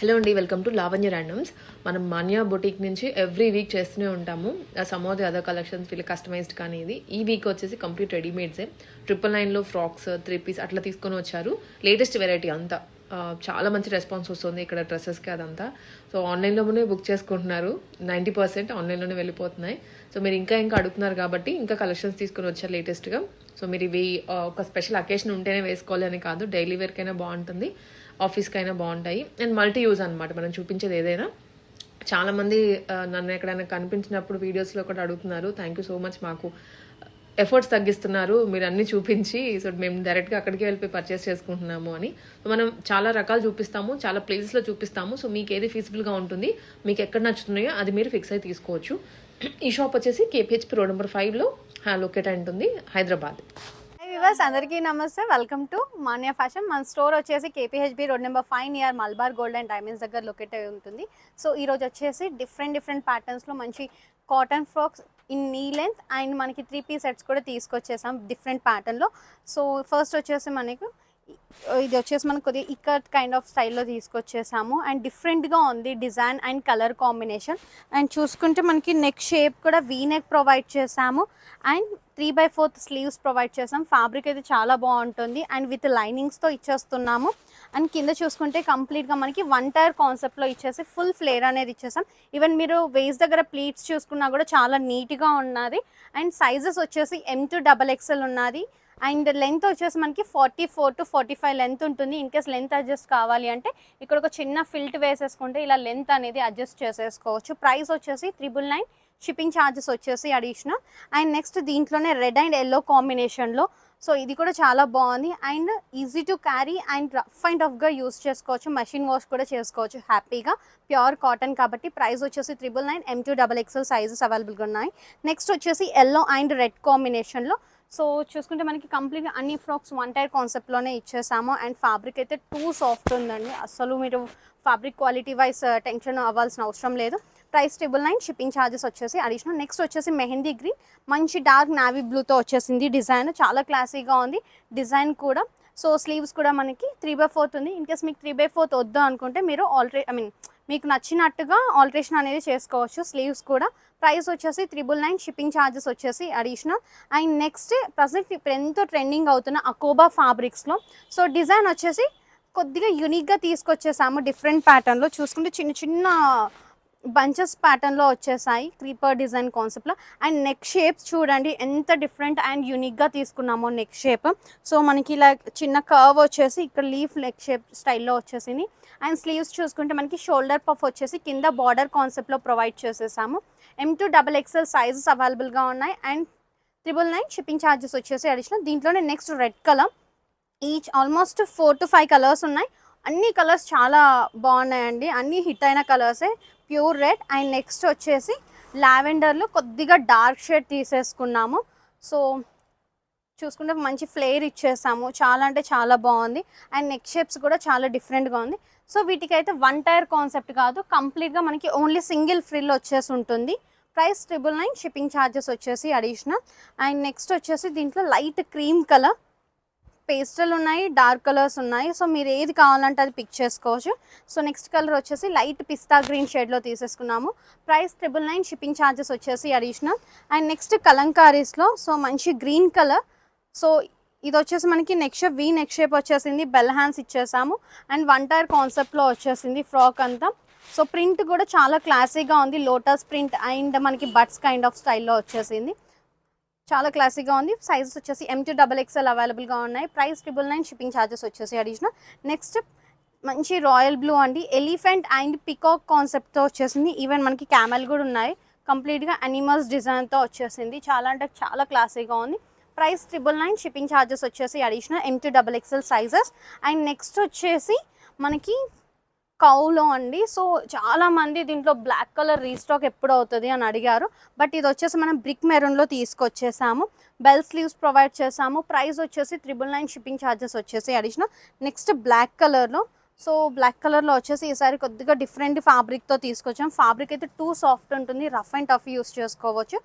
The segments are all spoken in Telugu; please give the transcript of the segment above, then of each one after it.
హలో అండి వెల్కమ్ టు లావణ్య ర్యాండమ్స్ మనం మాన్యా బొటిక్ నుంచి ఎవ్రీ వీక్ చేస్తూనే ఉంటాము. Some of the other collections వీళ్ళు కస్టమైజ్డ్ కానీ ఇది. ఈ వీక్ వచ్చేసి కంప్లీట్ రెడీమేడ్సే ట్రిపుల్ నైన్లో ఫ్రాక్స్ త్రీ పీస్ అట్లా తీసుకొని వచ్చారు. లేటెస్ట్ వెరైటీ అంతా. చాలా మంచి రెస్పాన్స్ వస్తుంది ఇక్కడ డ్రెస్సెస్కి అదంతా. సో ఆన్లైన్లోనే బుక్ చేసుకుంటున్నారు. నైంటీ పర్సెంట్ ఆన్లైన్లోనే వెళ్ళిపోతున్నాయి. సో మీరు ఇంకా ఇంకా అడుగుతున్నారు కాబట్టి ఇంకా కలెక్షన్స్ తీసుకొని వచ్చారు లేటెస్ట్గా సో మీరు ఇవి ఒక స్పెషల్ అకేషన్ ఉంటేనే వేసుకోవాలి అని కాదు. డైలీ వేర్కైనా బాగుంటుంది. ఆఫీస్కి అయినా బాగుంటాయి. అండ్ మల్టీ యూజ్ అనమాట మనం చూపించేది ఏదైనా. చాలామంది నన్ను ఎక్కడైనా కనిపించినప్పుడు వీడియోస్లో ఒకటి అడుగుతున్నారు. థ్యాంక్ యూ సో మచ్ మాకు ఎఫర్ట్స్ తగ్గిస్తున్నారు. మీరు అన్ని చూపించి సో మేము డైరెక్ట్గా అక్కడికి వెళ్ళిపోయి పర్చేస్ చేసుకుంటున్నాము అని. మనం చాలా రకాలు చూపిస్తాము. చాలా ప్లేసెస్లో చూపిస్తాము. సో మీకు ఏది ఫీజిబుల్గా ఉంటుంది మీకు ఎక్కడ నచ్చుతున్నాయో అది మీరు ఫిక్స్ అయి తీసుకోవచ్చు. ఈ షాప్ వచ్చేసి కేపీహెచ్పి రోడ్ నెంబర్ ఫైవ్లో లొకేట్ అయి ఉంటుంది హైదరాబాద్. వ్యూవర్స్ అందరికీ నమస్తే. వెల్కమ్ టు మాన్యా ఫ్యాషన్ మన స్టోర్ వచ్చేసి KPHB road number five near Malabar gold and diamonds దగ్గర లొకేట్ అయి ఉంటుంది. సో ఈ రోజు వచ్చేసి డిఫరెంట్ డిఫరెంట్ ప్యాటర్న్స్లో మంచి cotton frocks in knee length and మనకి త్రీ పీస్ సెట్స్ కూడా తీసుకొచ్చేసాం డిఫరెంట్ ప్యాటర్న్లో సో ఫస్ట్ వచ్చేసి మనకు ఇది వచ్చేసి మనకు కొద్దిగా ఇక్కట్ కైండ్ ఆఫ్ స్టైల్లో తీసుకొచ్చేసాము. అండ్ డిఫరెంట్గా ఉంది design and colour combination and చూసుకుంటే మనకి నెక్ షేప్ కూడా వీ నెక్ ప్రొవైడ్ చేసాము. And three by fourth sleeves provide చేసాం. ఫ్యాబ్రిక్ అయితే చాలా బాగుంటుంది. అండ్ విత్ లైనింగ్స్తో ఇచ్చేస్తున్నాము. అండ్ కింద చూసుకుంటే కంప్లీట్గా మనకి వన్ టైర్ కాన్సెప్ట్లో ఇచ్చేసి ఫుల్ ఫ్లేర్ అనేది ఇచ్చేసాం. ఈవెన్ మీరు వేస్ దగ్గర ప్లీట్స్ చూసుకున్నా కూడా చాలా నీట్గా ఉన్నది. అండ్ సైజెస్ వచ్చేసి ఎం టు డబల్ ఎక్స్ఎల్ ఉన్నది. అండ్ లెంత్ వచ్చేసి మనకి forty four to forty five length ఉంటుంది. ఇన్ కేస్ లెంత్ అడ్జస్ట్ కావాలి అంటే ఇక్కడ ఒక చిన్న ఫిల్ట్ వేసేసుకుంటే ఇలా లెంత్ అనేది అడ్జస్ట్ చేసేసుకోవచ్చు. ప్రైస్ వచ్చేసి త్రిబుల్ నైన్ షిప్పింగ్ ఛార్జెస్ వచ్చేసి అడిషనల్. అండ్ నెక్స్ట్ దీంట్లోనే రెడ్ అండ్ ఎల్లో కాంబినేషన్లో. సో ఇది కూడా చాలా బాగుంది. And easy to carry and rough and రఫ్గా యూస్ చేసుకోవచ్చు. మషిన్ వాష్ కూడా చేసుకోవచ్చు హ్యాపీగా. ప్యూర్ కాటన్ కాబట్టి ప్రైస్ వచ్చేసి triple nine M to double XL sizes అవైలబుల్గా ఉన్నాయి. నెక్స్ట్ వచ్చేసి ఎల్లో అండ్ రెడ్ కాంబినేషన్లో. సో చూసుకుంటే మనకి కంప్లీట్గా అన్ని ఫ్రాక్స్ వన్ టైర్ కాన్సెప్ట్లోనే ఇచ్చేసాము. అండ్ ఫ్యాబ్రిక్ అయితే టూ సాఫ్ట్ ఉందండి. అసలు మీరు ఫ్యాబ్రిక్ క్వాలిటీ వైజ్ టెన్షన్ అవ్వాల్సిన అవసరం లేదు. Price triple nine shipping charges వచ్చేసి అడిషనల్. నెక్స్ట్ వచ్చేసి మెహందీ గ్రీన్. మంచి డార్క్ నావీ బ్లూతో వచ్చేసింది డిజైన్. చాలా క్లాసీగా ఉంది డిజైన్ కూడా. సో స్లీవ్స్ కూడా మనకి త్రీ బై ఫోర్త్ ఉంది. ఇన్ కేస్ మీకు త్రీ బై ఫోర్త్ వద్దు అనుకుంటే మీరు ఆల్రెడీ ఐ మీన్ మీకు నచ్చినట్టుగా ఆల్టరేషన్ అనేది చేసుకోవచ్చు. స్లీవ్స్ కూడా. ప్రైస్ వచ్చేసి త్రిబుల్ నైన్ షిప్పింగ్ ఛార్జెస్ వచ్చేసి అడిషనల్. అండ్ నెక్స్ట్ ప్రజెంట్ ఇప్పుడు ఎంతో ట్రెండింగ్ అవుతున్న అకోబా ఫ్యాబ్రిక్స్లో సో డిజైన్ వచ్చేసి కొద్దిగా యునిక్గా తీసుకొచ్చేసాము డిఫరెంట్ ప్యాటర్న్లో చూసుకుంటే చిన్న చిన్న బంచెస్ ప్యాటర్న్లో వచ్చేసాయి క్రీపర్ డిజైన్ కాన్సెప్ట్లో అండ్ నెక్ షేప్స్ చూడండి ఎంత డిఫరెంట్ అండ్ యూనిక్గా తీసుకున్నామో నెక్ షేప్. సో మనకి ఇలా చిన్న కర్వ్ వచ్చేసి ఇక్కడ లీఫ్ నెక్ షేప్ స్టైల్లో వచ్చేసింది. అండ్ స్లీవ్స్ చూసుకుంటే మనకి షోల్డర్ పఫ్ వచ్చేసి కింద బార్డర్ కాన్సెప్ట్లో ప్రొవైడ్ చేసేసాము. M to double XL sizes అవైలబుల్గా ఉన్నాయి. And triple nine shipping charges వచ్చేసి అడిషనల్ దీంట్లోనే next red colour each almost four to five colours ఉన్నాయి. అన్ని కలర్స్ చాలా బాగున్నాయండి. అన్ని హిట్ అయిన కలర్సే ప్యూర్ రెడ్ అండ్ నెక్స్ట్ వచ్చేసి లావెండర్లో కొద్దిగా డార్క్ షేడ్ తీసేసుకున్నాము. సో చూసుకుంటే మంచి ఫ్లేర్ ఇచ్చేసాము. చాలా అంటే చాలా బాగుంది. అండ్ నెక్ షేప్స్ కూడా చాలా డిఫరెంట్గా ఉంది. సో వీటికైతే వన్ టైర్ కాన్సెప్ట్ కాదు. కంప్లీట్గా మనకి ఓన్లీ సింగిల్ ఫ్రిల్ వచ్చేసి ఉంటుంది. Price triple nine shipping charges వచ్చేసి అడిషనల్ అండ్ నెక్స్ట్ వచ్చేసి దీంట్లో లైట్ క్రీమ్ కలర్ పేస్టల్ ఉన్నాయి డార్క్ కలర్స్ ఉన్నాయి. సో మీరు ఏది కావాలంటే అది పిక్ చేసుకోవచ్చు. సో నెక్స్ట్ కలర్ వచ్చేసి లైట్ పిస్తా గ్రీన్ షేడ్లో తీసేసుకున్నాము. Price triple nine shipping charges వచ్చేసి అడిషనల్ అండ్ నెక్స్ట్ కలంకారీస్లో సో మంచి గ్రీన్ కలర్ సో ఇది వచ్చేసి మనకి neck shape V neck shape వచ్చేసింది బెల్ హ్యాండ్స్ ఇచ్చేసాము. అండ్ వన్ టైర్ కాన్సెప్ట్లో వచ్చేసింది ఫ్రాక్ అంతా. సో ప్రింట్ కూడా చాలా క్లాసీగా ఉంది. లోటస్ ప్రింట్ అండ్ మనకి బట్స్ కైండ్ ఆఫ్ స్టైల్లో వచ్చేసింది. చాలా క్లాసీగా ఉంది. సైజెస్ వచ్చేసి ఎంటీ డబల్ ఎక్స్ఎల్ అవైలబుల్గా ఉన్నాయి. Price triple nine shipping charges వచ్చేసి అడిషనల్ నెక్స్ట్ మంచి రాయల్ బ్లూ అండి. ఎలిఫెంట్ అండ్ పికాక్ కాన్సెప్ట్తో వచ్చేసింది. ఈవెన్ మనకి క్యామెల్ కూడా ఉన్నాయి. కంప్లీట్గా అనిమల్స్ డిజైన్తో వచ్చేసింది. చాలా అంటే చాలా క్లాసీగా ఉంది. Price triple nine shipping charges వచ్చేసి additional M to double XL sizes and next వచ్చేసి మనకి కౌలో అండి. సో చాలామంది దీంట్లో బ్లాక్ కలర్ రీస్టాక్ ఎప్పుడు అవుతుంది అని అడిగారు. బట్ ఇది వచ్చేసి మనం బ్రిక్ మెరూన్లో తీసుకొచ్చేసాము. బెల్ స్లీవ్స్ ప్రొవైడ్ చేసాము. ప్రైస్ వచ్చేసి త్రిబుల్ నైన్ షిప్పింగ్ ఛార్జెస్ వచ్చేసి అడిషనల్ నెక్స్ట్ బ్లాక్ కలర్లో సో బ్లాక్ కలర్లో వచ్చేసి ఈసారి కొద్దిగా డిఫరెంట్ ఫ్యాబ్రిక్తో తీసుకొచ్చాం. ఫ్యాబ్రిక్ అయితే టూ సాఫ్ట్ ఉంటుంది. రఫ్ అండ్ టఫ్ యూస్ చేసుకోవచ్చు.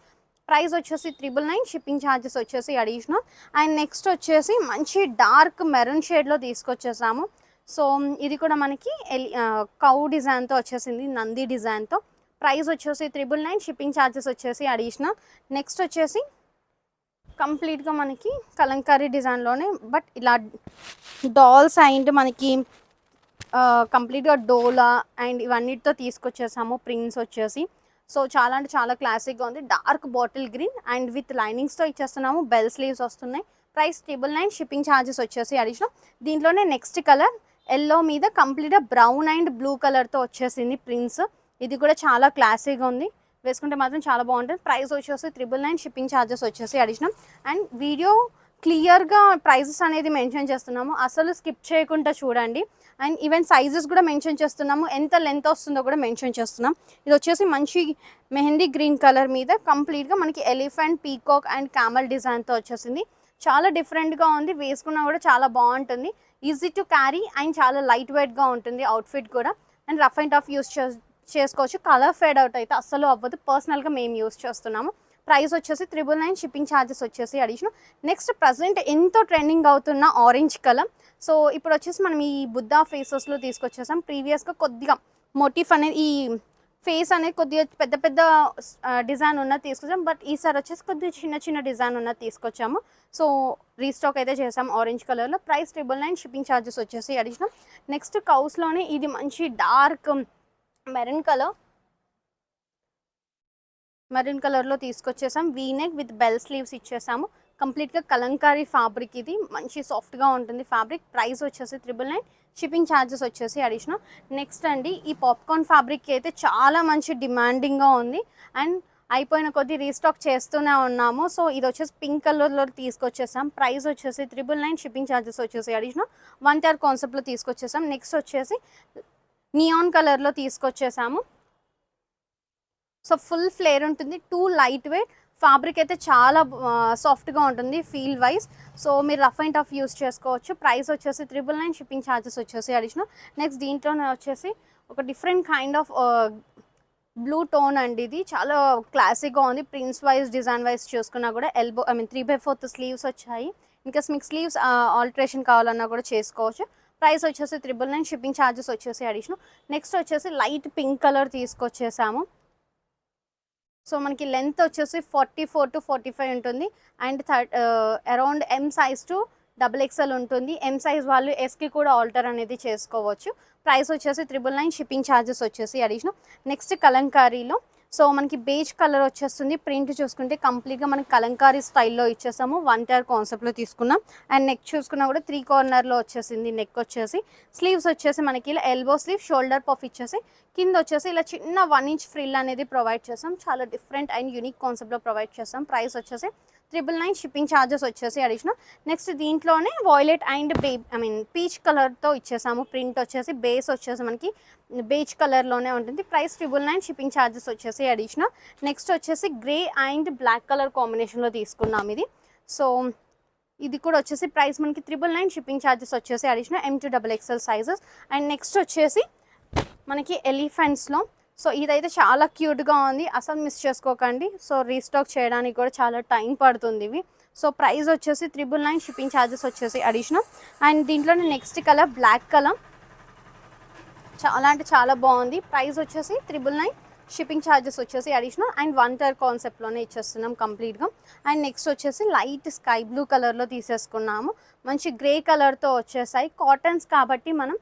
ప్రైస్ వచ్చేసి త్రిబుల్ నైన్ షిప్పింగ్ ఛార్జెస్ వచ్చేసి అడిషనల్ అండ్ నెక్స్ట్ వచ్చేసి మంచి డార్క్ మెరూన్ షేడ్లో తీసుకొచ్చేసాము. సో ఇది కూడా మనకి ఎలి కౌ డిజైన్తో వచ్చేసింది నంది డిజైన్తో ప్రైస్ వచ్చేసి త్రిబుల్ నైన్ షిప్పింగ్ ఛార్జెస్ వచ్చేసి అడిషనల్ నెక్స్ట్ వచ్చేసి కంప్లీట్గా మనకి కలంకారీ డిజైన్లోనే బట్ ఇలా డాల్స్ అండ్ మనకి కంప్లీట్గా డోలా అండ్ ఇవన్నిటితో తీసుకొచ్చేసాము ప్రింట్స్ వచ్చేసి. సో చాలా అంటే చాలా క్లాసిక్గా ఉంది. Dark bottle green and with లైనింగ్స్తో ఇచ్చేస్తున్నాము. బెల్ స్లీవ్స్ వస్తున్నాయి. Price triple nine shipping charges వచ్చేసి అడిషనల్ దీంట్లోనే నెక్స్ట్ కలర్ ఎల్లో మీద కంప్లీట్గా బ్రౌన్ అండ్ బ్లూ కలర్తో వచ్చేసింది ప్రింట్స్ ఇది కూడా చాలా క్లాసీగా ఉంది. వేసుకుంటే మాత్రం చాలా బాగుంటుంది. ప్రైస్ వచ్చేసి త్రిబుల్ నైన్ షిప్పింగ్ ఛార్జెస్ వచ్చేసి అడిషనల్ అండ్ వీడియో క్లియర్గా ప్రైజెస్ అనేది మెన్షన్ చేస్తున్నాము. అసలు స్కిప్ చేయకుండా చూడండి. అండ్ ఈవెన్ సైజెస్ కూడా మెన్షన్ చేస్తున్నాము. ఎంత లెంత్ వస్తుందో కూడా మెన్షన్ చేస్తున్నాం. ఇది వచ్చేసి మంచి మెహందీ గ్రీన్ కలర్ మీద కంప్లీట్గా మనకి ఎలిఫెంట్ పీకాక్ అండ్ క్యామల్ డిజైన్తో వచ్చేసింది. చాలా డిఫరెంట్గా ఉంది. వేసుకున్నా కూడా చాలా బాగుంటుంది. ఈజీ టు క్యారీ అండ్ చాలా లైట్ వెయిట్గా ఉంటుంది అవుట్ఫిట్ కూడా. And rough and tough use చేసుకోవచ్చు. కలర్ ఫేడ్ అవుట్ అయితే అస్సలు అవ్వదు. పర్సనల్గా మేము యూస్ చేస్తున్నాము. ప్రైస్ వచ్చేసి త్రిబుల్ నైన్ షిప్పింగ్ ఛార్జెస్ వచ్చేసి అడిషనల్ నెక్స్ట్ ప్రజెంట్ ఎంతో ట్రెండింగ్ అవుతున్న ఆరెంజ్ కలర్. సో ఇప్పుడు వచ్చేసి మనం ఈ బుద్ధా ఫేసెస్లో తీసుకొచ్చేసాం. ప్రీవియస్గా కొద్దిగా మోటిఫ్ అనేది ఈ ఫేస్ అనేది కొద్దిగా పెద్ద పెద్ద డిజైన్ ఉన్నది తీసుకొచ్చాం. బట్ ఈసారి వచ్చేసి కొద్దిగా చిన్న చిన్న డిజైన్ ఉన్నది తీసుకొచ్చాము. సో రీస్టాక్ అయితే చేసాం ఆరెంజ్ కలర్లో price triple nine shipping charges వచ్చేసి అడిషనల్ నెక్స్ట్ కౌస్లోనే ఇది మంచి డార్క్ మెరూన్ కలర్. మెరూన్ కలర్లో తీసుకొచ్చేసాం. V neck with bell sleeves ఇచ్చేసాము. కంప్లీట్గా కలంకారీ ఫ్యాబ్రిక్ ఇది. మంచి సాఫ్ట్గా ఉంటుంది ఫ్యాబ్రిక్ ప్రైస్ వచ్చేసి త్రిబుల్ నైన్ షిప్పింగ్ ఛార్జెస్ వచ్చేసి అడిషనల్ నెక్స్ట్ అండి ఈ పాప్కార్న్ ఫ్యాబ్రిక్ అయితే చాలా మంచి డిమాండింగ్గా ఉంది. అండ్ అయిపోయిన కొద్దీ రీస్టాక్ చేస్తూనే ఉన్నాము. సో ఇది వచ్చేసి పింక్ కలర్లో తీసుకొచ్చేసాం. ప్రైస్ వచ్చేసి త్రిబుల్ నైన్ షిప్పింగ్ ఛార్జెస్ వచ్చేసి అడిషనల్ వన్ థర్ కాన్సెప్ట్లో తీసుకొచ్చేసాం. నెక్స్ట్ వచ్చేసి నియాన్ కలర్లో తీసుకొచ్చేసాము. సో ఫుల్ ఫ్లేర్ ఉంటుంది. Too light weight. ఫ్యాబ్రిక్ అయితే చాలా సాఫ్ట్గా ఉంటుంది ఫీల్ వైజ్. సో మీరు రఫ్ అండ్ టఫ్ యూస్ చేసుకోవచ్చు. ప్రైస్ వచ్చేసి త్రిబుల్ నైన్ షిప్పింగ్ ఛార్జెస్ వచ్చేసి అడిషనల్. నెక్స్ట్ దీంట్లోనే వచ్చేసి ఒక different kind of blue tone అండి ఇది. చాలా క్లాసిక్గా ఉంది. ప్రింట్స్ వైజ్ డిజైన్ వైజ్ చూసుకున్నా కూడా elbow I mean three by fourth sleeves వచ్చాయి. ఇంకా మీకు స్లీవ్స్ ఆల్టరేషన్ కావాలన్నా కూడా చేసుకోవచ్చు. ప్రైస్ వచ్చేసి త్రిబుల్ నైన్ షిప్పింగ్ ఛార్జెస్ వచ్చేసి అడిషనల్. నెక్స్ట్ వచ్చేసి లైట్ పింక్ కలర్ తీసుకొచ్చేసాము. సో మనకి లెంత్ వచ్చేసి forty four to forty five ఉంటుంది and third around M size to double XL ఉంటుంది. ఎం సైజ్ వాళ్ళు ఎస్కి కూడా ఆల్టర్ అనేది చేసుకోవచ్చు. ప్రైస్ వచ్చేసి త్రిబుల్ నైన్ షిప్పింగ్ ఛార్జెస్ వచ్చేసి అడిషనల్ నెక్స్ట్ కలంకారీలో సో మనకి బేజ్ కలర్ వచ్చేస్తుంది. ప్రింట్ చూసుకుంటే కంప్లీట్గా మనకి కలంకారీ స్టైల్లో ఇచ్చేసాము. వన్ టైర్ కాన్సెప్ట్లో తీసుకున్నాం. అండ్ నెక్ చూసుకున్నా కూడా త్రీ కార్నర్లో వచ్చేసింది నెక్ వచ్చేసి. స్లీవ్స్ వచ్చేసి మనకి ఇలా ఎల్బో స్లీవ్ షోల్డర్ పఫ్ ఇచ్చేసి కింద వచ్చేసి ఇలా చిన్న వన్ ఇంచ్ ఫ్రిల్ అనేది ప్రొవైడ్ చేస్తాం చాలా డిఫరెంట్ అండ్ యూనిక్ కాన్సెప్ట్లో ప్రొవైడ్ చేస్తాం ప్రైస్ వచ్చేసి త్రిబుల్ నైన్ షిప్పింగ్ ఛార్జెస్ వచ్చేసి అడిషనల్ నెక్స్ట్ దీంట్లోనే violet and beige I mean peach కలర్తో ఇచ్చేసాము. ప్రింట్ వచ్చేసి బేస్ వచ్చేసి మనకి బేచ్ కలర్లోనే ఉంటుంది. Price triple nine shipping charges వచ్చేసి అడిషనల్ నెక్స్ట్ వచ్చేసి గ్రే అండ్ బ్లాక్ కలర్ కాంబినేషన్లో తీసుకున్నాం ఇది. సో ఇది కూడా వచ్చేసి ప్రైస్ మనకి త్రిబుల్ నైన్ షిప్పింగ్ ఛార్జెస్ వచ్చేసి additional M to double XL sizes and next వచ్చేసి మనకి ఎలిఫెంట్స్లో సో ఇదైతే చాలా క్యూట్గా ఉంది. అసలు మిస్ చేసుకోకండి. సో రీస్టాక్ చేయడానికి కూడా చాలా టైం పడుతుంది ఇవి. సో ప్రైస్ వచ్చేసి త్రిబుల్ నైన్ షిప్పింగ్ ఛార్జెస్ వచ్చేసి అడిషనల్. అండ్ దీంట్లోనే నెక్స్ట్ కలర్ బ్లాక్ కలర్. చాలా అంటే చాలా బాగుంది. ప్రైస్ వచ్చేసి త్రిబుల్ నైన్ షిప్పింగ్ ఛార్జెస్ వచ్చేసి అడిషనల్. అండ్ వన్ టైర్ కాన్సెప్ట్లోనే ఇచ్చేస్తున్నాం కంప్లీట్గా. అండ్ నెక్స్ట్ వచ్చేసి లైట్ స్కై బ్లూ కలర్లో తీసేసుకున్నాము. మంచి గ్రే కలర్తో వచ్చేసాయి. కాటన్స్ కాబట్టి మనం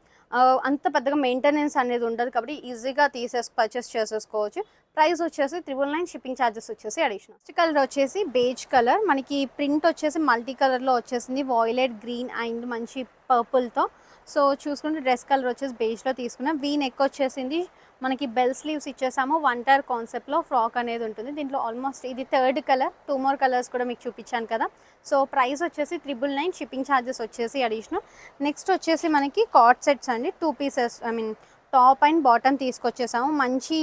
అంత పెద్దగా మెయింటెనెన్స్ అనేది ఉండదు కాబట్టి ఈజీగా తీసేసి పర్చేస్ చేసేసుకోవచ్చు. ప్రైస్ వచ్చేసి త్రిబుల్ నైన్ షిప్పింగ్ ఛార్జెస్ వచ్చేసి అడిషనల్ నెక్స్ట్ కలర్ వచ్చేసి బేజ్ కలర్ మనకి ప్రింట్ వచ్చేసి మల్టీ కలర్లో వచ్చేసింది. వాయిలెట్ గ్రీన్ అండ్ మంచి పర్పుల్తో సో చూసుకుంటే డ్రెస్ కలర్ వచ్చేసి బేజ్లో తీసుకున్నాం. వీ నెక్ వచ్చేసింది. మనకి బెల్ స్లీవ్స్ ఇచ్చేసాము. వన్ టైర్ కాన్సెప్ట్లో ఫ్రాక్ అనేది ఉంటుంది. దీంట్లో ఆల్మోస్ట్ ఇది third colour two more colours కూడా మీకు చూపించాను కదా. సో ప్రైస్ వచ్చేసి త్రిబుల్ నైన్ షిప్పింగ్ ఛార్జెస్ వచ్చేసి అడిషనల్ నెక్స్ట్ వచ్చేసి మనకి కాట్ సెట్స్ అండి. Two pieces I mean top and bottom తీసుకొచ్చేసాము. మంచి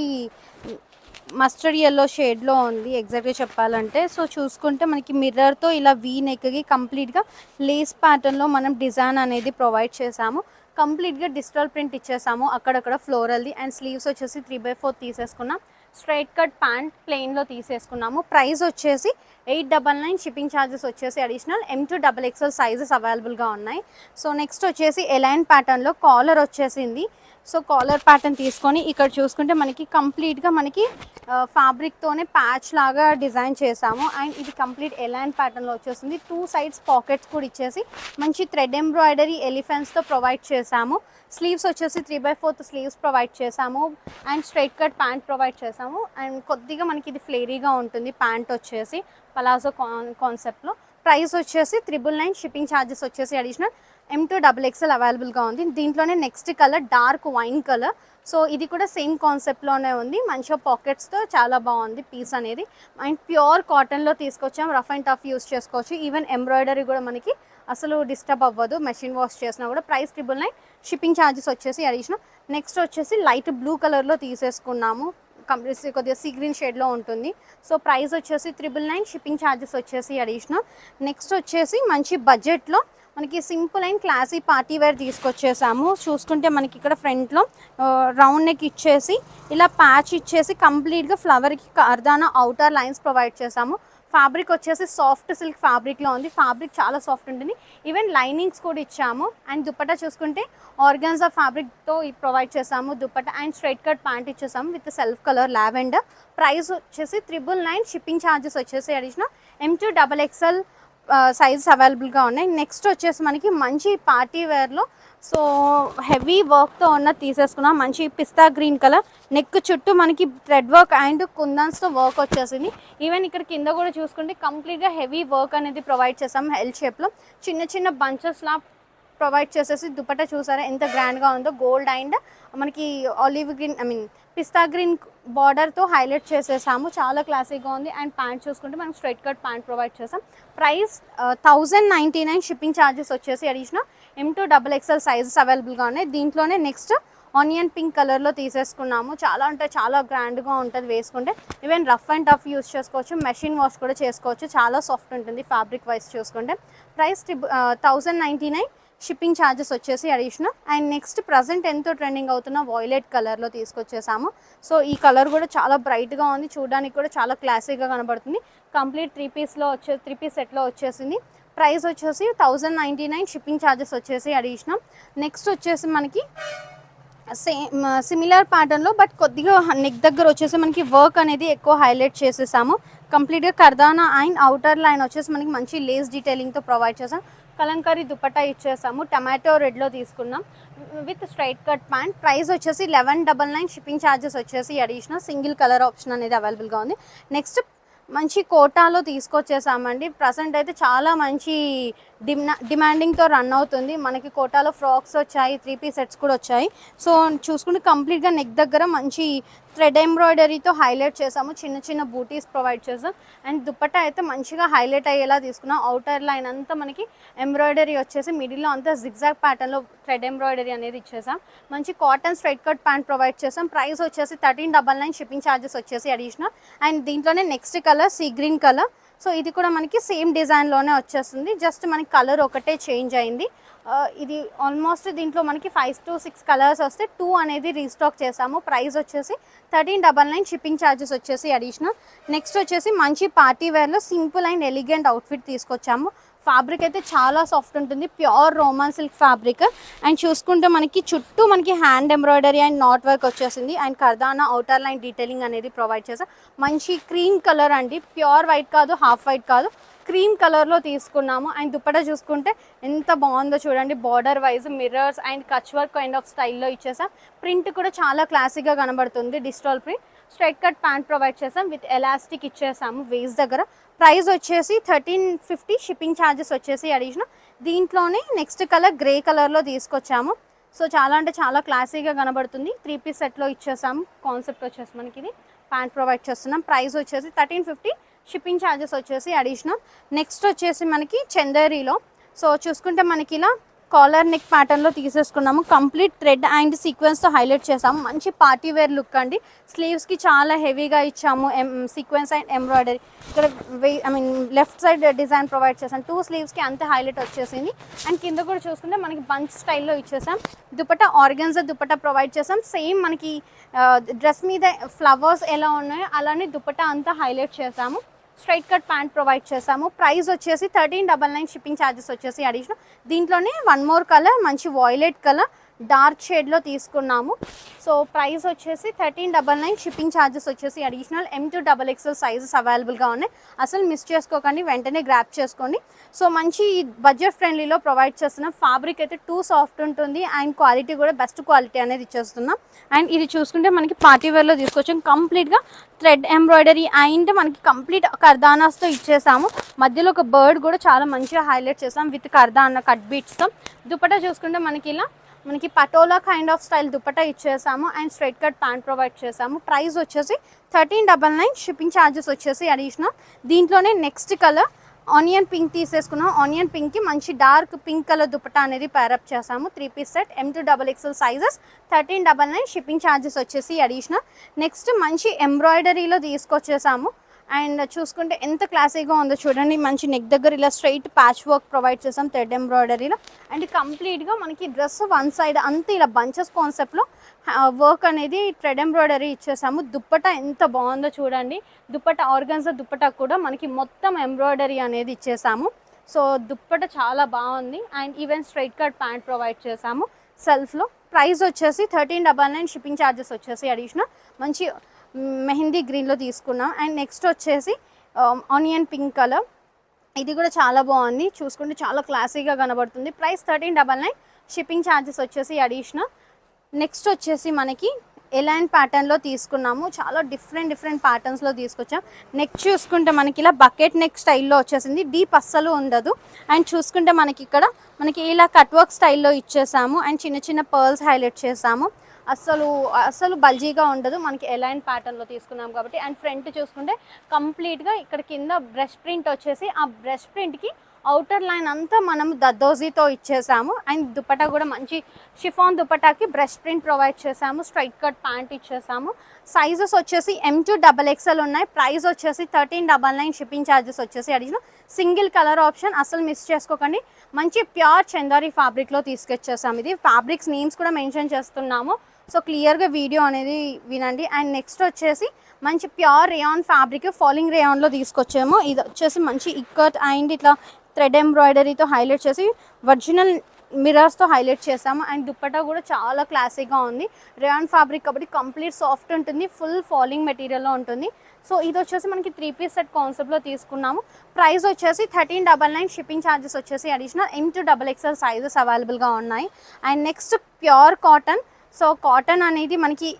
మస్టర్డ్ ఎల్లో షేడ్లో ఉంది ఎగ్జాక్ట్గా చెప్పాలంటే. సో చూసుకుంటే మనకి మిర్రర్తో ఇలా వీ నెక్కి కంప్లీట్గా లేస్ ప్యాటర్న్లో మనం డిజైన్ అనేది ప్రొవైడ్ చేసాము కంప్లీట్గా డిజిటల్ ప్రింట్ ఇచ్చేసాము అక్కడక్కడ ఫ్లోరల్ది అండ్ స్లీవ్స్ వచ్చేసి త్రీ బై ఫోర్ తీసేసుకున్నాం. స్ట్రైట్ కట్ ప్యాంట్ ప్లెయిన్లో తీసేసుకున్నాము. ప్రైస్ వచ్చేసి eight double nine shipping charges వచ్చేసి additional M to double XL sizes అవైలబుల్గా ఉన్నాయి. సో నెక్స్ట్ వచ్చేసి ఎలైన్ ప్యాటర్న్లో కాలర్ వచ్చేసింది. సో కాలర్ ప్యాటర్న్ తీసుకొని ఇక్కడ చూసుకుంటే మనకి కంప్లీట్గా మనకి ఫ్యాబ్రిక్తోనే ప్యాచ్ లాగా డిజైన్ చేసాము అండ్ ఇది కంప్లీట్ ఎలైన్ ప్యాటర్న్లో వచ్చేసింది టూ సైడ్స్ పాకెట్స్ కూడా ఇచ్చేసి మంచి థ్రెడ్ ఎంబ్రాయిడరీ ఎలిఫెంట్స్తో ప్రొవైడ్ చేసాము స్లీవ్స్ వచ్చేసి three by fourth sleeves provide చేసాము and straight cut pant provide చేసాము అండ్ కొద్దిగా మనకి ఇది ఫ్లేరీగా ఉంటుంది ప్యాంట్ వచ్చేసి పలాజో కాన్ కాన్సెప్ట్లో ప్రైస్ వచ్చేసి త్రిబుల్ నైన్ షిప్పింగ్ ఛార్జెస్ వచ్చేసి additional M to double XL అవైలబుల్గా ఉంది. దీంట్లోనే next colour dark wine colour so ఇది కూడా సేమ్ కాన్సెప్ట్లోనే ఉంది. మంచిగా పాకెట్స్తో చాలా బాగుంది పీస్ అనేది. అండ్ ప్యూర్ కాటన్లో తీసుకొచ్చాం. రఫ్ అండ్ టఫ్ యూస్ చేసుకోవచ్చు. ఈవెన్ ఎంబ్రాయిడరీ కూడా మనకి అసలు డిస్టర్బ్ అవ్వదు. మెషిన్ వాష్ చేసినా కూడా price triple nine shipping charges వచ్చేసి అడిషనల్ నెక్స్ట్ వచ్చేసి లైట్ బ్లూ కలర్లో తీసేసుకున్నాము. కంప్లీట్ కొద్దిగా సీ గ్రీన్ షేడ్లో ఉంటుంది. సో ప్రైస్ వచ్చేసి త్రిబుల్ నైన్ షిప్పింగ్ ఛార్జెస్ వచ్చేసి అడిషనల్. నెక్స్ట్ వచ్చేసి మంచి బడ్జెట్లో మనకి simple and classy party wear తీసుకొచ్చేసాము. చూసుకుంటే మనకి ఇక్కడ ఫ్రంట్లో రౌండ్ నెక్ ఇచ్చేసి ఇలా ప్యాచ్ ఇచ్చేసి కంప్లీట్గా ఫ్లవర్కి అర్ధాన అవుటర్ లైన్స్ ప్రొవైడ్ చేసాము. ఫ్యాబ్రిక్ వచ్చేసి సాఫ్ట్ సిల్క్ ఫ్యాబ్రిక్లో ఉంది. ఫ్యాబ్రిక్ చాలా సాఫ్ట్ ఉంటుంది. ఈవెన్ లైనింగ్స్ కూడా ఇచ్చాము. అండ్ దుప్పటా చూసుకుంటే ఆర్గాన్జా ఫ్యాబ్రిక్తో ప్రొవైడ్ చేసాము dupatta and straight cut pant ఇచ్చేసాము with self colour lavender. Price వచ్చేసి త్రిబుల్ నైన్ షిప్పింగ్ ఛార్జెస్ వచ్చేసి additional M to double XL sizes అవైలబుల్గా ఉన్నాయి. నెక్స్ట్ వచ్చేసి మనకి మంచి పార్టీ వేర్లో సో హెవీ వర్క్తో ఉన్న తీసేసుకున్నాం. మంచి పిస్తా గ్రీన్ కలర్ నెక్ చుట్టూ మనకి థ్రెడ్ వర్క్ అండ్ కుందన్స్తో వర్క్ వచ్చేసింది. ఈవెన్ ఇక్కడ కింద కూడా చూసుకుంటే కంప్లీట్గా హెవీ వర్క్ అనేది ప్రొవైడ్ చేసాం హెల్త్ షేప్లో చిన్న చిన్న బంచెస్లా ప్రొవైడ్ చేసేసి దుపట్టా చూసారా? ఎంత గ్రాండ్గా ఉందో గోల్డ్ అండ్ మనకి olive green I mean pista green బార్డర్తో హైలైట్ చేసేసాము. చాలా క్లాసీగా ఉంది. అండ్ ప్యాంట్ చూసుకుంటే మనం స్ట్రైట్ కట్ ప్యాంట్ ప్రొవైడ్ చేసాం. Price thousand ninety nine shipping charges వచ్చేసి additional. M to double XL sizes అవైలబుల్గా ఉన్నాయి. దీంట్లోనే నెక్స్ట్ ఆనియన్ పింక్ కలర్లో తీసేసుకున్నాము. చాలా అంటే చాలా గ్రాండ్గా ఉంటుంది వేసుకుంటే. Even rough and tough use చేసుకోవచ్చు. మెషిన్ వాష్ కూడా చేసుకోవచ్చు. చాలా సాఫ్ట్ ఉంటుంది ఫ్యాబ్రిక్ వైస్ చూసుకుంటే. Price thousand ninety nine shipping charges వచ్చేసి అడిషనల్. అండ్ నెక్స్ట్ ప్రజెంట్ ఎంతో ట్రెండింగ్ అవుతున్న వాయిలెట్ కలర్లో తీసుకొచ్చేసాము. సో ఈ కలర్ కూడా చాలా బ్రైట్గా ఉంది. చూడడానికి కూడా చాలా క్లాసిక్గా కనబడుతుంది. కంప్లీట్ త్రీ పీస్లో వచ్చే త్రీ పీస్ సెట్లో వచ్చేసింది. ప్రైస్ వచ్చేసి thousand ninety nine. Shipping charges వచ్చేసి అడిషనల్. నెక్స్ట్ వచ్చేసి మనకి సేమ్ సిమిలర్ ప్యాటర్న్లో బట్ కొద్దిగా నెక్ దగ్గర వచ్చేసి మనకి వర్క్ అనేది ఎక్కువ హైలైట్ చేసేసాము. కంప్లీట్గా కర్దానా అండ్ అవుటర్ లైన్ వచ్చేసి మనకి మంచి లేస్ డీటెయిలింగ్తో ప్రొవైడ్ చేసాం. కలంకారీ దుపట్టా ఇచ్చేసాము. టమాటో రెడ్లో తీసుకున్నాం. With straight cut pant price వచ్చేసి eleven double nine shipping charges వచ్చేసి అడిషనల్ సింగిల్ కలర్ ఆప్షన్ అనేది అవైలబుల్గా ఉంది. నెక్స్ట్ మంచి కోటాలో తీసుకొచ్చేసామండి. ప్రజెంట్ అయితే చాలా మంచి డిమా డిమాండింగ్తో రన్ అవుతుంది. మనకి కోటాలో ఫ్రాక్స్ వచ్చాయి త్రీ పీస్ సెట్స్ కూడా వచ్చాయి. సో చూసుకుంటే కంప్లీట్గా నెక్ దగ్గర మంచి థ్రెడ్ ఎంబ్రాయిడరీతో హైలైట్ చేసాము చిన్న చిన్న బూటీస్ ప్రొవైడ్ చేసాం అండ్ దుప్పట్టా అయితే మంచిగా హైలైట్ అయ్యేలా తీసుకున్నాం. అవుటర్ లైన్ అంతా మనకి ఎంబ్రాయిడరీ వచ్చేసి మిడిల్లో అంతా జిగ్జాగ్ ప్యాటర్న్లో థ్రెడ్ ఎంబ్రాయిడరీ అనేది ఇచ్చేసాం మంచి cotton straight cut pant provide చేసాం ప్రైస్ వచ్చేసి thirteen double nine shipping charges వచ్చేసి అడిషనల్ అండ్ దీంట్లోనే next colour sea green colour so ఇది కూడా మనకి సేమ్ డిజైన్లోనే వచ్చేస్తుంది. జస్ట్ మనకి కలర్ ఒకటే చేంజ్ అయింది. ఇది ఆల్మోస్ట్ దీంట్లో మనకి ఫైవ్ టు సిక్స్ కలర్స్ వస్తే టూ అనేది రీస్టాక్ చేసాము. ప్రైస్ వచ్చేసి thirteen double nine shipping charges వచ్చేసి అడిషనల్ నెక్స్ట్ వచ్చేసి మంచి పార్టీ వేర్లో సింపుల్ అండ్ ఎలిగెంట్ అవుట్ఫిట్ తీసుకొచ్చాము. ఫ్యాబ్రిక్ అయితే చాలా సాఫ్ట్ ఉంటుంది. Pure Roman silk fabric. And చూసుకుంటే మనకి చుట్టూ మనకి hand embroidery and knot work వచ్చేసింది. And kardana outer line detailing అనేది ప్రొవైడ్ చేసాం మంచి క్రీమ్ కలర్ అండి. ప్యూర్ వైట్ కాదు హాఫ్ వైట్ కాదు. క్రీమ్ కలర్లో తీసుకున్నాము. అండ్ దుప్పట చూసుకుంటే ఎంత బాగుందో చూడండి. Border wise mirrors and Kutch work kind of స్టైల్లో ఇచ్చేసాం. ప్రింట్ కూడా చాలా క్లాసిక్గా కనబడుతుంది. Digital print straight cut pant provide చేసాం విత్ ఎలాస్టిక్ ఇచ్చేసాము. వేస్ దగ్గర. ప్రైస్ వచ్చేసి థర్టీన్ ఫిఫ్టీ షిప్పింగ్ ఛార్జెస్ వచ్చేసి అడిషనల్ దీంట్లోనే నెక్స్ట్ కలర్ గ్రే కలర్లో తీసుకొచ్చాము. సో చాలా అంటే చాలా క్లాసీగా కనబడుతుంది. త్రీ పీస్ సెట్లో ఇచ్చేసాము. కాన్సెప్ట్ వచ్చేసి మనకి ఇది. ప్యాంట్ ప్రొవైడ్ చేస్తున్నాం. ప్రైస్ వచ్చేసి థర్టీన్ ఫిఫ్టీ షిప్పింగ్ ఛార్జెస్ వచ్చేసి అడిషనల్ నెక్స్ట్ వచ్చేసి మనకి చందేరీలో. సో చూసుకుంటే మనకి ఇలా కాలర్ నెక్ ప్యాటర్న్లో తీసేసుకున్నాము. కంప్లీట్ థ్రెడ్ అండ్ సీక్వెన్స్తో హైలైట్ చేసాము. మంచి పార్టీ వేర్ లుక్ అండి. స్లీవ్స్కి చాలా హెవీగా ఇచ్చాము. సీక్వెన్స్ అండ్ ఎంబ్రాయిడరీ ఇక్కడ I mean left side design provide చేసాం టూ స్లీవ్స్కి అంతే హైలైట్ వచ్చేసింది. అండ్ కింద కూడా చూసుకుంటే మనకి బంచ్ స్టైల్లో ఇచ్చేసాం. దుపట్టా ఆర్గన్జా దుపట్టా ప్రొవైడ్ చేసాం సేమ్ మనకి uh, డ్రెస్ మీద ఫ్లవర్స్ ఎలా ఉన్నాయో అలానే దుపట్టా అంతా హైలైట్ చేసాము. స్ట్రైట్ కట్ ప్యాంట్ ప్రొవైడ్ చేసాము ప్రైస్ వచ్చేసి thirteen double nine shipping charges వచ్చేసి అడిషనల్ దీంట్లోనే వన్ మోర్ కలర్ మంచి వాయిలెట్ కలర్ డార్క్ షేడ్లో తీసుకున్నాము. సో ప్రైస్ వచ్చేసి thirteen double nine shipping charges వచ్చేసి additional M to double XL sizes అవైలబుల్గా ఉన్నాయి. అసలు మిస్ చేసుకోకండి వెంటనే గ్రాప్ చేసుకోండి. సో మంచి బడ్జెట్ ఫ్రెండ్లీలో ప్రొవైడ్ చేస్తున్నాం ఫ్యాబ్రిక్ అయితే టూ సాఫ్ట్ ఉంటుంది. అండ్ క్వాలిటీ కూడా బెస్ట్ క్వాలిటీ అనేది ఇచ్చేస్తున్నాం. అండ్ ఇది చూసుకుంటే మనకి పార్టీ వేర్లో తీసుకొచ్చాం. కంప్లీట్గా థ్రెడ్ ఎంబ్రాయిడరీ అండ్ మనకి కంప్లీట్ కర్దానాస్తో ఇచ్చేసాము. మధ్యలో ఒక బర్డ్ కూడా చాలా మంచిగా హైలైట్ చేసాం. విత్ కర్దానా కట్ బీట్స్తో దుపట్టా చూసుకుంటే మనకి ఇలా మనకి patola kind of style dupatta ఇచ్చేసాము and straight cut pant provide చేసాము. ప్రైస్ వచ్చేసి thirteen double nine shipping charges వచ్చేసి అడిషనల్ దీంట్లోనే నెక్స్ట్ కలర్ ఆనియన్ పింక్ తీసేసుకున్నాం. ఆనియన్ పింక్కి మంచి డార్క్ పింక్ కలర్ దుపట్టా అనేది ప్యారప్ చేసాము. Three piece set M to double XL sizes thirteen double nine shipping charges వచ్చేసి అడిషనల్ నెక్స్ట్ మంచి ఎంబ్రాయిడరీలో తీసుకొచ్చేసాము. అండ్ చూసుకుంటే ఎంత క్లాసీగా ఉందో చూడండి. మంచి నెక్ దగ్గర ఇలా స్ట్రైట్ ప్యాచ్ వర్క్ ప్రొవైడ్ చేసాం థ్రెడ్ ఎంబ్రాయిడరీలో అండ్ కంప్లీట్గా మనకి డ్రెస్ వన్ సైడ్ అంతా ఇలా బంచెస్ కాన్సెప్ట్లో వర్క్ అనేది థ్రెడ్ ఎంబ్రాయిడరీ ఇచ్చేసాము. దుప్పట ఎంత బాగుందో చూడండి. దుప్పట ఆర్గన్స్ దుప్పట కూడా మనకి మొత్తం ఎంబ్రాయిడరీ అనేది ఇచ్చేసాము. సో దుప్పట చాలా బాగుంది. And even straight cut pant provide చేసాము. సెల్ఫ్లో ప్రైస్ వచ్చేసి thirteen double nine shipping charges వచ్చేసి అడిషనల్ మంచి మెహందీ గ్రీన్లో తీసుకున్నాం. అండ్ నెక్స్ట్ వచ్చేసి um, ఆనియన్ పింక్ కలర్. ఇది కూడా చాలా బాగుంది. చూసుకుంటే చాలా క్లాసీగా కనబడుతుంది. Price thirteen double nine. Shipping charges వచ్చేసి అడిషనల్. నెక్స్ట్ వచ్చేసి మనకి ఎలాంటి ప్యాటర్న్లో తీసుకున్నాము. చాలా డిఫరెంట్ డిఫరెంట్ ప్యాటర్న్స్లో తీసుకొచ్చాం. నెక్ చూసుకుంటే మనకి ఇలా బకెట్ నెక్ స్టైల్లో వచ్చేసింది. డీప్ అస్సలు ఉండదు. అండ్ చూసుకుంటే మనకి ఇక్కడ మనకి ఇలా కట్ వర్క్ స్టైల్లో ఇచ్చేసాము. అండ్ చిన్న చిన్న పర్ల్స్ హైలైట్ చేసాము. అస్సలు అస్సలు బల్జీగా ఉండదు. మనకి ఎలైన్ ప్యాటర్న్లో తీసుకున్నాం కాబట్టి. అండ్ ఫ్రంట్ చూసుకుంటే కంప్లీట్గా ఇక్కడ కింద బ్రష్ ప్రింట్ వచ్చేసి ఆ బ్రష్ ప్రింట్కి అవుటర్ లైన్ అంతా మనం దద్దోజీతో ఇచ్చేసాము. అండ్ దుపటా కూడా మంచి షిఫాన్ దుపటాకి బ్రష్ ప్రింట్ ప్రొవైడ్ చేసాము. స్ట్రైట్ కట్ ప్యాంట్ ఇచ్చేసాము. సైజెస్ వచ్చేసి ఎం టూ డబల్ ఎక్స్ఎల్ ఉన్నాయి. ప్రైస్ వచ్చేసి thirteen double nine shipping charges వచ్చేసి అడిగిన సింగిల్ కలర్ ఆప్షన్ అసలు మిస్ చేసుకోకండి. మంచి ప్యూర్ చందారి ఫ్యాబ్రిక్లో తీసుకొచ్చేసాము. ఇది ఫ్యాబ్రిక్స్ నేమ్స్ కూడా మెన్షన్ చేస్తున్నాము. సో క్లియర్గా వీడియో అనేది వినండి. అండ్ నెక్స్ట్ వచ్చేసి మంచి ప్యూర్ రేయాన్ ఫ్యాబ్రిక్ ఫాలింగ్ రేయాన్లో తీసుకొచ్చాము. ఇది వచ్చేసి మంచి ఇక్కట్ అండ్ ఇట్లా థ్రెడ్ ఎంబ్రాయిడరీతో హైలైట్ చేసి ఒరిజినల్ మిరర్స్తో హైలైట్ చేసాము. అండ్ దుప్పటా కూడా చాలా క్లాసీగా ఉంది. రేయాన్ ఫ్యాబ్రిక్ కాబట్టి కంప్లీట్ సాఫ్ట్ ఉంటుంది. ఫుల్ ఫాలింగ్ మెటీరియల్లో ఉంటుంది. సో ఇది వచ్చేసి మనకి త్రీ పీస్ సెట్ కాన్సెప్ట్లో తీసుకున్నాము. ప్రైస్ వచ్చేసి thirteen double nine. Shipping charges వచ్చేసి additional M to double XL sizes అవైలబుల్గా ఉన్నాయి. And next pure cotton. So cotton అనేది మనకి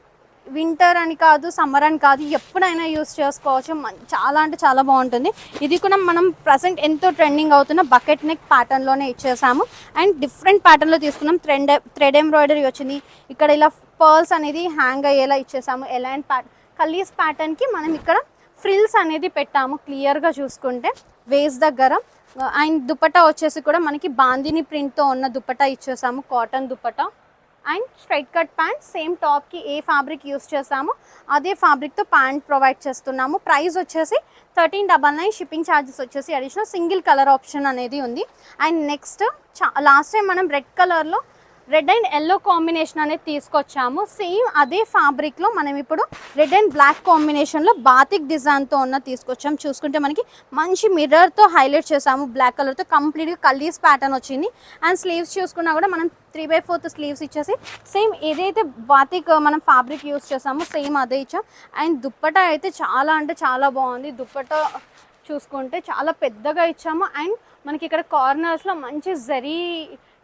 వింటర్ అని కాదు సమ్మర్ అని కాదు ఎప్పుడైనా యూస్ చేసుకోవచ్చు. చాలా అంటే చాలా బాగుంటుంది. ఇది కూడా మనం ప్రజెంట్ ఎంతో ట్రెండింగ్ అవుతున్న బకెట్ నెక్ ప్యాటర్న్లోనే ఇచ్చేసాము. అండ్ డిఫరెంట్ ప్యాటర్న్లో తీసుకున్నాం. థ్రెడ్ థ్రెడ్ ఎంబ్రాయిడరీ వచ్చింది. ఇక్కడ ఇలా పర్ల్స్ అనేది హ్యాంగ్ అయ్యేలా ఇచ్చేసాము. ఎలాంటి ప్యాట్ కలీస్ ప్యాటర్న్కి మనం ఇక్కడ ఫ్రిల్స్ అనేది పెట్టాము. క్లియర్గా చూసుకుంటే వేస్ దగ్గర. అండ్ దుపట్టా వచ్చేసి కూడా మనకి బాందిని ప్రింట్తో ఉన్న dupatta ఇచ్చేసాము. Cotton dupatta. And straight cut pant same టాప్కి ఏ ఫ్యాబ్రిక్ యూస్ చేసామో అదే ఫ్యాబ్రిక్తో ప్యాంట్ ప్రొవైడ్ చేస్తున్నాము. ప్రైస్ వచ్చేసి thirteen double nine shipping charges వచ్చేసి అడిషనల్ సింగిల్ కలర్ ఆప్షన్ అనేది ఉంది. అండ్ నెక్స్ట్ చా లాస్ట్ టైం మనం రెడ్ కలర్లో రెడ్ అండ్ ఎల్లో కాంబినేషన్ అనేది తీసుకొచ్చాము. సేమ్ అదే ఫ్యాబ్రిక్లో మనం ఇప్పుడు రెడ్ అండ్ బ్లాక్ కాంబినేషన్లో బాతిక్ డిజైన్తో ఉన్న తీసుకొచ్చాం చూసుకుంటే మనకి మంచి మిర్రర్తో హైలైట్ చేసాము బ్లాక్ కలర్తో కంప్లీట్గా కలీస్ ప్యాటర్న్ వచ్చింది. అండ్ స్లీవ్స్ చూసుకున్నా కూడా మనం త్రీ బై ఫోర్త్ స్లీవ్స్ ఇచ్చేసి సేమ్ ఏదైతే బాతిక్ uh, మనం ఫ్యాబ్రిక్ యూస్ చేసామో సేమ్ అదే ఇచ్చాం. అండ్ దుప్పటా అయితే చాలా అంటే చాలా బాగుంది. దుప్పటా చూసుకుంటే చాలా పెద్దగా ఇచ్చాము. అండ్ మనకి ఇక్కడ కార్నర్స్లో మంచి జరీ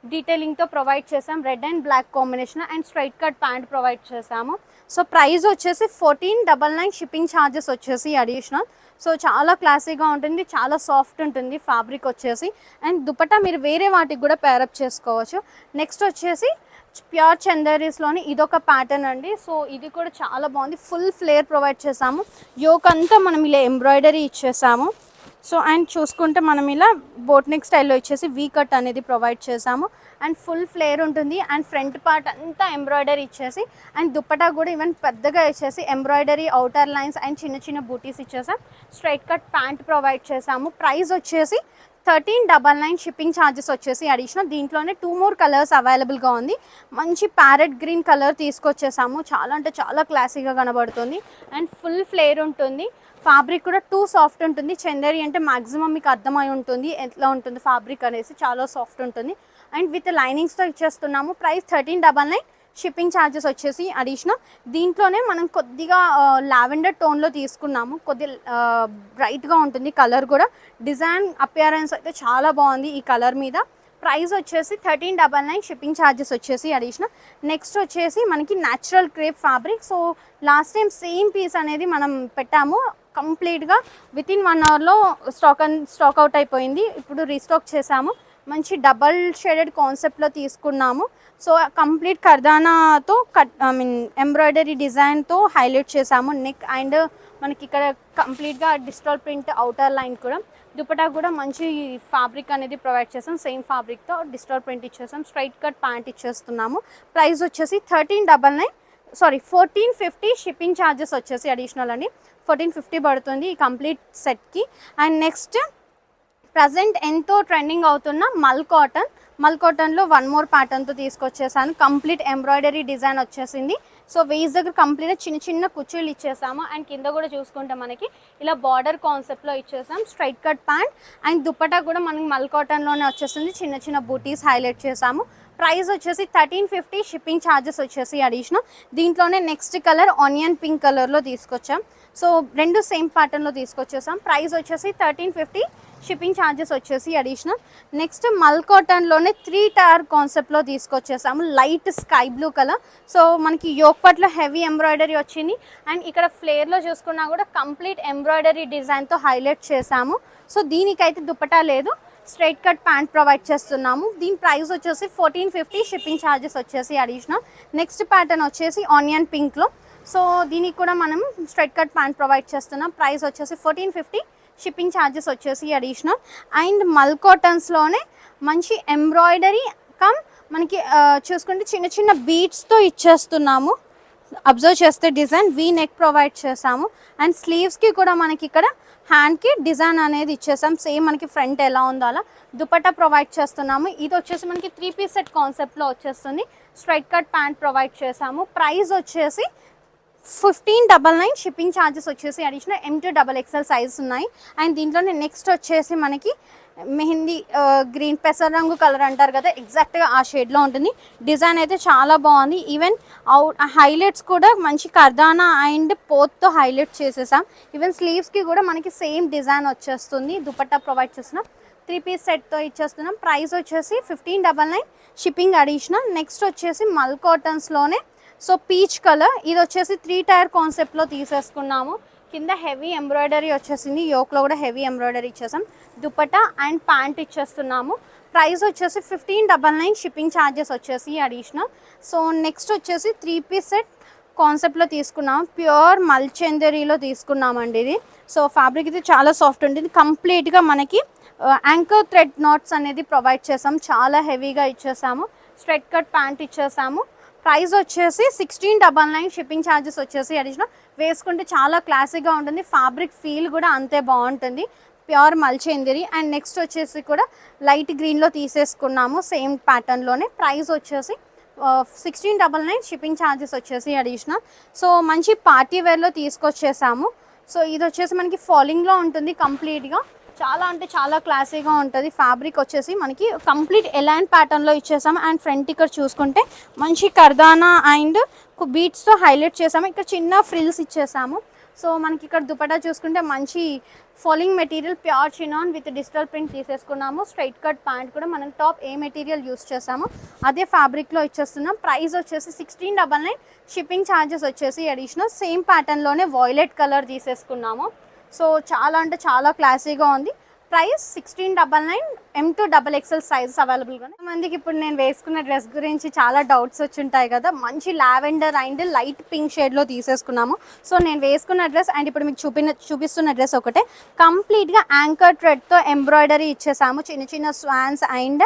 డీటెయిలింగ్తో ప్రొవైడ్ చేసాం red and black combination and straight cut pant provide చేసాము సో ప్రైస్ వచ్చేసి fourteen double nine shipping charges వచ్చేసి అడిషనల్ సో చాలా క్లాసీగా ఉంటుంది చాలా సాఫ్ట్ ఉంటుంది ఫ్యాబ్రిక్ వచ్చేసి. అండ్ దుపట్టా మీరు వేరే వాటికి కూడా పేరప్ చేసుకోవచ్చు. నెక్స్ట్ వచ్చేసి ప్యూర్ చందరీస్లోని ఇదొక ప్యాటర్న్ అండి. సో ఇది కూడా చాలా బాగుంది. ఫుల్ ఫ్లేర్ ప్రొవైడ్ చేసాము యోక్ అంతా మనం ఇలా ఎంబ్రాయిడరీ ఇచ్చేసాము. సో అండ్ చూసుకుంటే మనం ఇలా బోట్నిక్ స్టైల్లో ఇచ్చేసి వీ కట్ అనేది ప్రొవైడ్ చేసాము అండ్ ఫుల్ ఫ్లేర్ ఉంటుంది. అండ్ ఫ్రంట్ పార్ట్ అంతా ఎంబ్రాయిడరీ ఇచ్చేసి అండ్ దుప్పటా కూడా ఈవెన్ పెద్దగా ఇచ్చేసి ఎంబ్రాయిడరీ అవుటర్ లైన్స్ అండ్ చిన్న చిన్న బూటీస్ ఇచ్చేసాం. స్ట్రైట్ కట్ ప్యాంట్ ప్రొవైడ్ చేసాము ప్రైస్ వచ్చేసి thirteen double nine shipping charges వచ్చేసి అడిషనల్ దీంట్లోనే టూ మోర్ కలర్స్ అవైలబుల్గా ఉంది. మంచి ప్యారెట్ గ్రీన్ కలర్ తీసుకొచ్చేసాము. చాలా అంటే చాలా క్లాసీగా కనబడుతుంది. అండ్ ఫుల్ ఫ్లేర్ ఉంటుంది. ఫ్యాబ్రిక్ కూడా టూ సాఫ్ట్ ఉంటుంది. చందేరి అంటే మాక్సిమం మీకు అర్థమై ఉంటుంది. ఎట్లా ఉంటుంది ఫ్యాబ్రిక్ అనేసి చాలా సాఫ్ట్ ఉంటుంది. అండ్ విత్ లైనింగ్స్తో ఇచ్చేస్తున్నాము. Price thirteen double nine shipping charges వచ్చేసి అడిషనల్ దీంట్లోనే మనం కొద్దిగా లావెండర్ టోన్లో తీసుకున్నాము. కొద్ది బ్రైట్గా ఉంటుంది కలర్ కూడా. డిజైన్ అపియరెన్స్ అయితే చాలా బాగుంది ఈ కలర్ మీద. ప్రైస్ వచ్చేసి thirteen double nine shipping charges వచ్చేసి అడిషనల్ నెక్స్ట్ వచ్చేసి మనకి natural crepe fabric so last time same piece అనేది మనం పెట్టాము. కంప్లీట్గా విత్ ఇన్ వన్ అవర్లో స్టాక్ అన్ స్టాక్ అవుట్ అయిపోయింది. ఇప్పుడు రీస్టాక్ చేసాము మంచి డబల్ షేడెడ్ కాన్సెప్ట్లో తీసుకున్నాము. సో కంప్లీట్ కర్దానాతో కట్ ఐ మీన్ ఎంబ్రాయిడరీ డిజైన్తో హైలైట్ చేసాము నెక్ అండ్ మనకి ఇక్కడ కంప్లీట్గా డిజిటల్ ప్రింట్ అవుటర్ లైన్ కూడా. దుపటా కూడా మంచి ఫ్యాబ్రిక్ అనేది ప్రొవైడ్ చేసాం సేమ్ ఫ్యాబ్రిక్తో డిజిటల్ ప్రింట్ ఇచ్చేసాం. స్ట్రైట్ కట్ ప్యాంట్ ఇచ్చేస్తున్నాము. ప్రైస్ వచ్చేసి thirteen double nine sorry fourteen fifty shipping charges వచ్చేసి అడిషనల్ అండి. ఫోర్టీన్ ఫిఫ్టీ పడుతుంది ఈ కంప్లీట్ సెట్కి. అండ్ నెక్స్ట్ ప్రజెంట్ ఎంతో ట్రెండింగ్ అవుతున్న మల్ కాటన్. మల్ కాటన్లో వన్ మోర్ ప్యాటర్న్తో తీసుకొచ్చేసాను. కంప్లీట్ ఎంబ్రాయిడరీ డిజైన్ వచ్చేసింది. సో వేస్ దగ్గర కంప్లీట్గా చిన్న చిన్న కుర్చీలు ఇచ్చేసాము. అండ్ కింద కూడా చూసుకుంటే మనకి ఇలా బార్డర్ కాన్సెప్ట్లో ఇచ్చేసాం. Straight cut pant. And dupatta కూడా మనకి మల్ కాటన్లోనే వచ్చేసింది. చిన్న చిన్న బూటీస్ హైలైట్ చేసాము. ప్రైస్ వచ్చేసి థర్టీన్ ఫిఫ్టీ. షిప్పింగ్ ఛార్జెస్ వచ్చేసి అడిషనల్. దీంట్లోనే నెక్స్ట్ కలర్ ఆనియన్ పింక్ కలర్లో తీసుకొచ్చాం. సో రెండు సేమ్ ప్యాటర్న్లో తీసుకొచ్చేసాం. ప్రైస్ వచ్చేసి థర్టీన్ ఫిఫ్టీ షిప్పింగ్ ఛార్జెస్ వచ్చేసి అడిషనల్ నెక్స్ట్ మల్ కాటన్లోనే త్రీ టైర్ కాన్సెప్ట్లో తీసుకొచ్చేసాము. Light sky blue colour so మనకి యోక్ హెవీ ఎంబ్రాయిడరీ వచ్చింది. అండ్ ఇక్కడ ఫ్లేర్లో చూసుకున్నా కూడా కంప్లీట్ ఎంబ్రాయిడరీ డిజైన్తో హైలైట్ చేసాము. సో దీనికైతే దుప్పటా లేదు. స్ట్రైట్ కట్ ప్యాంట్ ప్రొవైడ్ చేస్తున్నాము. దీని ప్రైస్ వచ్చేసి ఫోర్టీన్ ఫిఫ్టీ షిప్పింగ్ ఛార్జెస్ వచ్చేసి అడిషనల్ నెక్స్ట్ ప్యాటర్న్ వచ్చేసి ఆనియన్ పింక్లో సో దీనికి కూడా మనం స్ట్రెట్ కట్ ప్యాంట్ ప్రొవైడ్ చేస్తున్నాం. ప్రైస్ వచ్చేసి ఫోర్టీన్ ఫిఫ్టీ షిప్పింగ్ ఛార్జెస్ వచ్చేసి అడిషనల్ అండ్ మల్ కాటన్స్లోనే మంచి ఎంబ్రాయిడరీ కమ్ మనకి చూసుకుంటే చిన్న చిన్న బీట్స్తో ఇచ్చేస్తున్నాము. అబ్జర్వ్ చేస్తే డిజైన్ వీ నెక్ ప్రొవైడ్ చేసాము అండ్ స్లీవ్స్కి కూడా మనకి ఇక్కడ హ్యాండ్కి డిజైన్ అనేది ఇచ్చేసాం సేమ్ మనకి ఫ్రంట్ ఎలా ఉందో అలా దుపట్టా ప్రొవైడ్ చేస్తున్నాము. ఇది వచ్చేసి మనకి త్రీ పీస్ సెట్ కాన్సెప్ట్లో వచ్చేస్తుంది. స్ట్రైట్ కట్ ప్యాంట్ ప్రొవైడ్ చేసాము ప్రైస్ వచ్చేసి fifteen double nine shipping charges వచ్చేసి additional M to double XL size ఉన్నాయి. అండ్ దీంట్లోనే నెక్స్ట్ వచ్చేసి మనకి మెహందీ గ్రీన్ పెసర రంగు కలర్ అంటారు కదా ఎగ్జాక్ట్గా ఆ షేడ్లో ఉంటుంది. డిజైన్ అయితే చాలా బాగుంది. ఈవెన్ అవుట్ హైలైట్స్ కూడా మంచి కర్దానా అండ్ పోత్తో హైలైట్ చేసేసాం. ఈవెన్ స్లీవ్స్కి కూడా మనకి సేమ్ డిజైన్ వచ్చేస్తుంది. దుపట్టా ప్రొవైడ్ చేస్తున్నాం. త్రీ పీస్ సెట్తో ఇచ్చేస్తున్నాం. ప్రైస్ వచ్చేసి fifteen double nine shipping additional next వచ్చేసి మల్ కాటన్స్లోనే సో పీచ్ కలర్. ఇది వచ్చేసి త్రీ టైర్ కాన్సెప్ట్లో తీసేసుకున్నాము. కింద హెవీ ఎంబ్రాయిడరీ వచ్చేసింది. యోక్లో కూడా హెవీ ఎంబ్రాయిడరీ ఇచ్చేసాం. దుపటా అండ్ ప్యాంట్ ఇచ్చేస్తున్నాము. ప్రైస్ వచ్చేసి fifteen double nine shipping charges వచ్చేసి అడిషనల్. సో నెక్స్ట్ వచ్చేసి త్రీ పీస్ సెట్ కాన్సెప్ట్లో తీసుకున్నాం ప్యూర్ మల్చెందరీలో తీసుకున్నామండి ఇది. సో ఫ్యాబ్రిక్ ఇది చాలా సాఫ్ట్ ఉంటుంది. కంప్లీట్గా మనకి యాంకర్ థ్రెడ్ నాట్స్ అనేది ప్రొవైడ్ చేసాం. చాలా హెవీగా ఇచ్చేసాము. స్ట్రెట్ కట్ ప్యాంట్ ఇచ్చేసాము. ప్రైస్ వచ్చేసి sixteen double nine shipping charges వచ్చేసి అడిషనల్ వేసుకుంటే చాలా క్లాసిక్గా ఉంటుంది. ఫ్యాబ్రిక్ ఫీల్ కూడా అంతే బాగుంటుంది. ప్యూర్ మల్చేందిరి. అండ్ నెక్స్ట్ వచ్చేసి కూడా లైట్ గ్రీన్లో తీసేసుకున్నాము. సేమ్ ప్యాటర్న్లోనే ప్రైస్ వచ్చేసి sixteen double nine shipping charges వచ్చేసి అడిషనల్ సో మంచి పార్టీ వేర్లో తీసుకొచ్చేసాము. సో ఇది వచ్చేసి మనకి ఫాలింగ్లో ఉంటుంది కంప్లీట్గా చాలా అంటే చాలా క్లాసీగా ఉంటుంది. ఫ్యాబ్రిక్ వచ్చేసి మనకి కంప్లీట్ ఎలైన్ ప్యాటర్న్లో ఇచ్చేసాము అండ్ ఫ్రంట్ ఇక్కడ చూసుకుంటే మంచి కర్దానా అండ్ బీట్స్తో హైలైట్ చేసాము. ఇక్కడ చిన్న ఫ్రిల్స్ ఇచ్చేసాము. సో మనకి ఇక్కడ దుపట్టా చూసుకుంటే మంచి falling material pure chinon with digital print తీసేసుకున్నాము. Straight cut pant కూడా మనం టాప్ ఏ మెటీరియల్ యూస్ చేసాము. అదే ఫ్యాబ్రిక్లో ఇచ్చేస్తున్నాం. ప్రైస్ వచ్చేసి sixteen double nine shipping charges వచ్చేసి అడిషనల్ సేమ్ ప్యాటర్న్లోనే వాయిలెట్ కలర్ తీసేసుకున్నాము. సో చాలా అంటే చాలా క్లాసీగా ఉంది. Price sixteen double nine M to double XL sizes అవైలబుల్గా ఉన్నాయి మందికి ఇప్పుడు నేను వేసుకున్న డ్రెస్ గురించి చాలా డౌట్స్ వచ్చి ఉంటాయి కదా. మంచి లావెండర్ అండ్ లైట్ పింక్ షేడ్లో తీసేసుకున్నాము. సో నేను వేసుకున్న డ్రెస్ అండ్ ఇప్పుడు మీకు చూపిన చూపిస్తున్న డ్రెస్ ఒకటే. కంప్లీట్గా యాంకర్ థ్రెడ్తో ఎంబ్రాయిడరీ ఇచ్చేసాము. చిన్న చిన్న స్వాన్స్ అండ్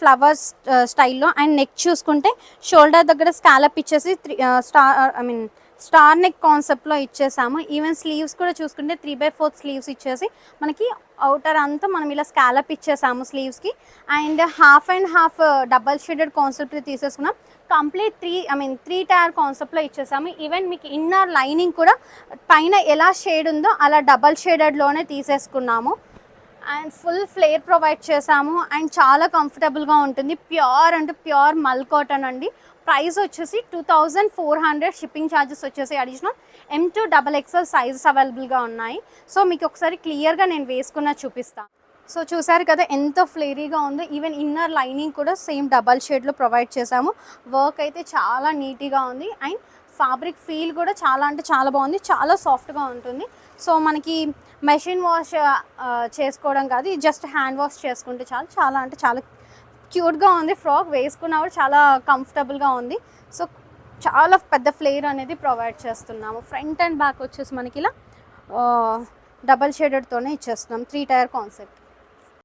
ఫ్లవర్స్ స్టైల్లో అండ్ నెక్ చూసుకుంటే షోల్డర్ దగ్గర స్కాలప్ ఇచ్చేసి three star I mean star neck కాన్సెప్ట్లో ఇచ్చేసాము. ఈవెన్ స్లీవ్స్ కూడా చూసుకుంటే త్రీ బై ఫోర్త్ స్లీవ్స్ ఇచ్చేసి మనకి అవుటర్ అంతా మనం ఇలా స్కాలప్ ఇచ్చేసాము స్లీవ్స్కి and half and half double shaded concept తీసేసుకున్నాం. Complete three I mean three tier కాన్సెప్ట్లో ఇచ్చేసాము. ఈవెన్ మీకు ఇన్నర్ లైనింగ్ కూడా పైన ఎలా షేడ్ ఉందో అలా డబల్ షేడెడ్లోనే తీసేసుకున్నాము. అండ్ ఫుల్ ఫ్లేర్ ప్రొవైడ్ చేసాము. అండ్ చాలా కంఫర్టబుల్గా ఉంటుంది. ప్యూర్ అంటే ప్యూర్ మల్ కాటన్ అండి. ప్రైస్ వచ్చేసి two thousand four hundred shipping charges వచ్చేసి additional M to double XL sizes అవైలబుల్గా ఉన్నాయి. సో మీకు ఒకసారి క్లియర్గా నేను వేసుకున్న చూపిస్తాను సో చూసారు కదా ఎంత ఫ్లేరీగా ఉందో ఈవెన్ ఇన్నర్ లైనింగ్ కూడా సేమ్ డబల్ షేడ్లో ప్రొవైడ్ చేసాము వర్క్ అయితే చాలా నీట్గా ఉంది. అండ్ ఫ్యాబ్రిక్ ఫీల్ కూడా చాలా అంటే చాలా బాగుంది. చాలా సాఫ్ట్గా ఉంటుంది. సో మనకి మెషిన్ వాష్ చేసుకోవడం కాదు జస్ట్ హ్యాండ్ వాష్ చేసుకుంటే చాలు. చాలా అంటే చాలా క్యూట్గా ఉంది ఫ్రాక్ వేసుకున్నా కూడా చాలా కంఫర్టబుల్గా ఉంది. సో చాలా పెద్ద ఫ్లేర్ అనేది ప్రొవైడ్ చేస్తున్నాము. ఫ్రంట్ అండ్ బ్యాక్ వచ్చేసి మనకి ఇలా డబల్ షేడెడ్తోనే ఇచ్చేస్తున్నాం. Three tier concept.